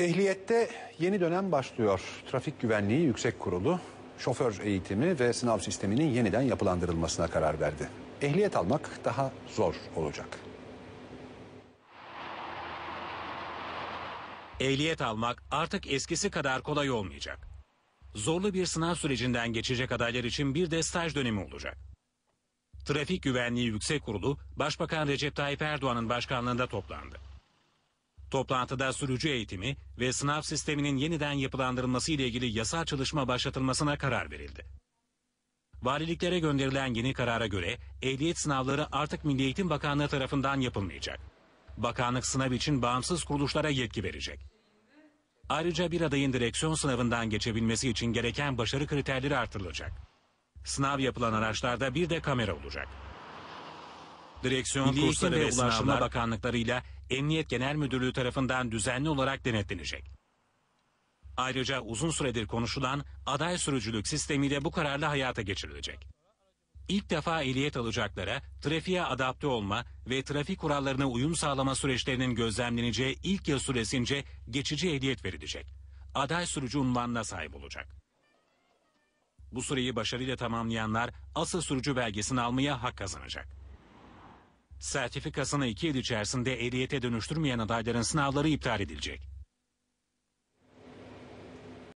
Ehliyette yeni dönem başlıyor. Trafik Güvenliği Yüksek Kurulu şoför eğitimi ve sınav sisteminin yeniden yapılandırılmasına karar verdi. Ehliyet almak daha zor olacak. Ehliyet almak artık eskisi kadar kolay olmayacak. Zorlu bir sınav sürecinden geçecek adaylar için bir de staj dönemi olacak. Trafik Güvenliği Yüksek Kurulu, Başbakan Recep Tayyip Erdoğan'ın başkanlığında toplandı. Toplantıda sürücü eğitimi ve sınav sisteminin yeniden yapılandırılması ile ilgili yasal çalışma başlatılmasına karar verildi. Valiliklere gönderilen yeni karara göre ehliyet sınavları artık Milli Eğitim Bakanlığı tarafından yapılmayacak. Bakanlık sınav için bağımsız kuruluşlara yetki verecek. Ayrıca bir adayın direksiyon sınavından geçebilmesi için gereken başarı kriterleri artırılacak. Sınav yapılan araçlarda bir de kamera olacak. Direksiyon Milli kursları ve Ulaştırma sınavlar- Bakanlıklarıyla Emniyet Genel Müdürlüğü tarafından düzenli olarak denetlenecek. Ayrıca uzun süredir konuşulan aday sürücülük sistemi de bu kararla hayata geçirilecek. İlk defa ehliyet alacaklara trafiğe adapte olma ve trafik kurallarına uyum sağlama süreçlerinin gözlemleneceği ilk yıl süresince geçici ehliyet verilecek. Aday sürücü unvanına sahip olacak. Bu süreyi başarıyla tamamlayanlar asıl sürücü belgesini almaya hak kazanacak. Sertifikasını iki yıl içerisinde ehliyete dönüştürmeyen adayların sınavları iptal edilecek.